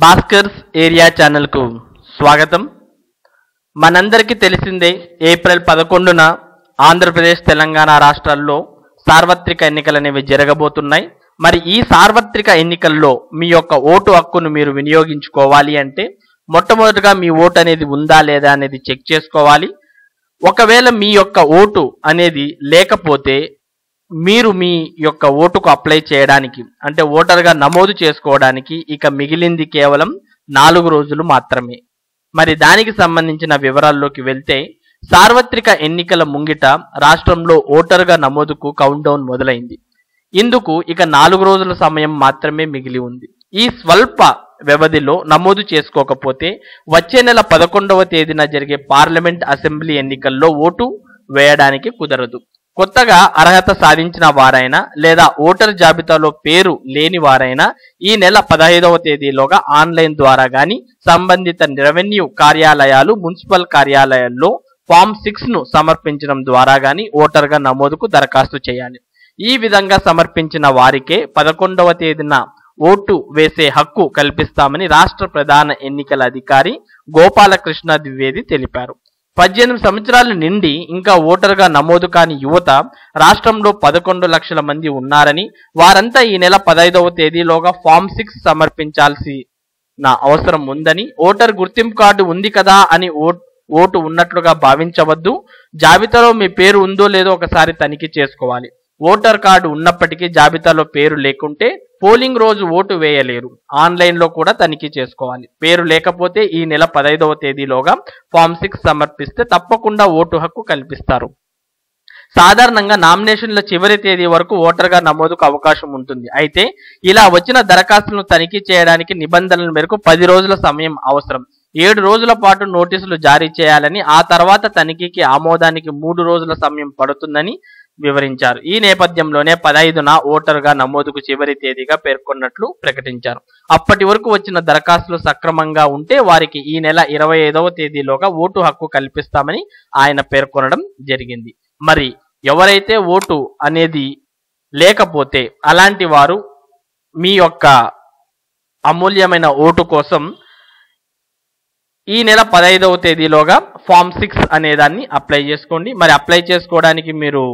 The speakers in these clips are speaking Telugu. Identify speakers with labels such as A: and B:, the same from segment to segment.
A: భాస్కర్స్ ఏరియా ఛానల్కు స్వాగతం. మనందరికీ తెలిసిందే ఏప్రిల్ పదకొండున ఆంధ్రప్రదేశ్ తెలంగాణ రాష్ట్రాల్లో సార్వత్రిక ఎన్నికలు అనేవి జరగబోతున్నాయి. మరి ఈ సార్వత్రిక ఎన్నికల్లో మీ యొక్క ఓటు హక్కును మీరు వినియోగించుకోవాలి అంటే మొట్టమొదటిగా మీ ఓటు అనేది ఉందా లేదా అనేది చెక్ చేసుకోవాలి. ఒకవేళ మీ యొక్క ఓటు అనేది లేకపోతే మీరు మీ యొక్క ఓటుకు అప్లై చేయడానికి అంటే ఓటర్గా నమోదు చేసుకోవడానికి ఇక మిగిలింది కేవలం నాలుగు రోజులు మాత్రమే. మరి దానికి సంబంధించిన వివరాల్లోకి వెళ్తే సార్వత్రిక ఎన్నికల ముంగిట రాష్ట్రంలో ఓటర్గా నమోదుకు కౌంట్ డౌన్ మొదలైంది. ఇందుకు ఇక నాలుగు రోజుల సమయం మాత్రమే మిగిలి ఉంది. ఈ స్వల్ప వ్యవధిలో నమోదు చేసుకోకపోతే వచ్చే నెల పదకొండవ తేదీన జరిగే పార్లమెంట్ అసెంబ్లీ ఎన్నికల్లో ఓటు వేయడానికి కుదరదు. కొత్తగా అర్హత సాధించిన వారైనా లేదా ఓటర్ జాబితాలో పేరు లేని వారైనా ఈ నెల పదహైదవ తేదీలోగా ఆన్లైన్ ద్వారా గాని సంబంధిత రెవెన్యూ కార్యాలయాలు మున్సిపల్ కార్యాలయాల్లో ఫామ్ సిక్స్ను సమర్పించడం ద్వారా గాని ఓటర్గా నమోదుకు దరఖాస్తు చేయాలి. ఈ విధంగా సమర్పించిన వారికే పదకొండవ తేదీన ఓటు వేసే హక్కు కల్పిస్తామని రాష్ట్ర ప్రధాన ఎన్నికల అధికారి గోపాలకృష్ణ ద్వివేది తెలిపారు. పద్దెనిమిది సంవత్సరాలు నిండి ఇంకా ఓటర్గా నమోదు కాని యువత రాష్ట్రంలో పదకొండు లక్షల మంది ఉన్నారని వారంతా ఈ నెల పదైదవ తేదీలోగా ఫామ్ సిక్స్ సమర్పించాల్సి నా అవసరం ఉందని ఓటర్ గుర్తింపు కార్డు ఉంది కదా అని ఓ- ఓటు ఉన్నట్లుగా భావించవద్దు జాబితాలో మీ పేరు ఉందో లేదో ఒకసారి తనిఖీ చేసుకోవాలి. ఓటర్ కార్డు ఉన్నప్పటికీ జాబితాలో పేరు లేకుంటే పోలింగ్ రోజు ఓటు వేయలేరు. ఆన్లైన్లో కూడా తనిఖీ చేసుకోవాలి. పేరు లేకపోతే ఈ నెల పదైదవ తేదీలోగా ఫామ్ సిక్స్ సమర్పిస్తే తప్పకుండా ఓటు హక్కు కల్పిస్తారు. సాధారణంగా నామినేషన్ల చివరి తేదీ వరకు ఓటర్గా నమోదుకు అవకాశం ఉంటుంది. అయితే ఇలా వచ్చిన దరఖాస్తులను తనిఖీ చేయడానికి నిబంధనల మేరకు పది రోజుల సమయం అవసరం. ఏడు రోజుల పాటు నోటీసులు జారీ చేయాలని ఆ తర్వాత తనిఖీకి ఆమోదానికి మూడు రోజుల సమయం పడుతుందని వివరించారు. ఈ నేపథ్యంలోనే పదహైదున ఓటరుగా నమోదుకు చివరి తేదీగా పేర్కొన్నట్లు ప్రకటించారు. అప్పటి వరకు వచ్చిన దరఖాస్తులు సక్రమంగా ఉంటే వారికి ఈ నెల ఇరవై ఐదవ తేదీలోగా ఓటు హక్కు కల్పిస్తామని ఆయన పేర్కొనడం జరిగింది. మరి ఎవరైతే ఓటు అనేది లేకపోతే అలాంటి వారు మీ యొక్క అమూల్యమైన ఓటు కోసం ఈ నెల పదహైదవ తేదీలోగా ఫామ్ సిక్స్ అనే దాన్ని అప్లై చేసుకోండి. మరి అప్లై చేసుకోవడానికి మీరు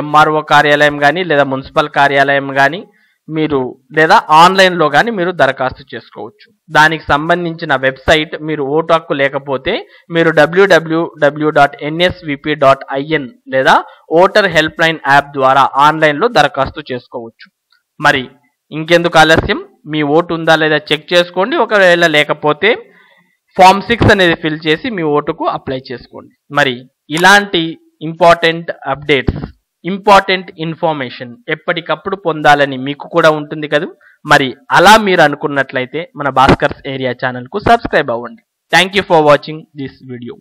A: ఎంఆర్ఓ కార్యాలయం కానీ లేదా మున్సిపల్ కార్యాలయం కానీ మీరు లేదా ఆన్లైన్లో కానీ మీరు దరఖాస్తు చేసుకోవచ్చు. దానికి సంబంధించిన వెబ్సైట్ మీరు ఓటు హక్కు లేకపోతే మీరు WWW dot NSVP dot IN లేదా ఓటర్ హెల్ప్ లైన్ యాప్ ద్వారా ఆన్లైన్లో దరఖాస్తు చేసుకోవచ్చు. మరి ఇంకెందుకు ఆలస్యం? మీ ఓటు ఉందా లేదా చెక్ చేసుకోండి. ఒకవేళ లేకపోతే ఫామ్ సిక్స్ అనేది ఫిల్ చేసి మీ ఓటుకు అప్లై చేసుకోండి. మరి ఇలాంటి ఇంపార్టెంట్ అప్డేట్స్ ఇంపార్టెంట్ ఇన్ఫర్మేషన్ ఎప్పటికప్పుడు పొందాలని మీకు కూడా ఉంటుంది కదా. మరి అలా మీరు అనుకున్నట్లయితే మన భాస్కర్స్ ఏరియా ఛానల్కు సబ్స్క్రైబ్ అవ్వండి. Thank you for watching this video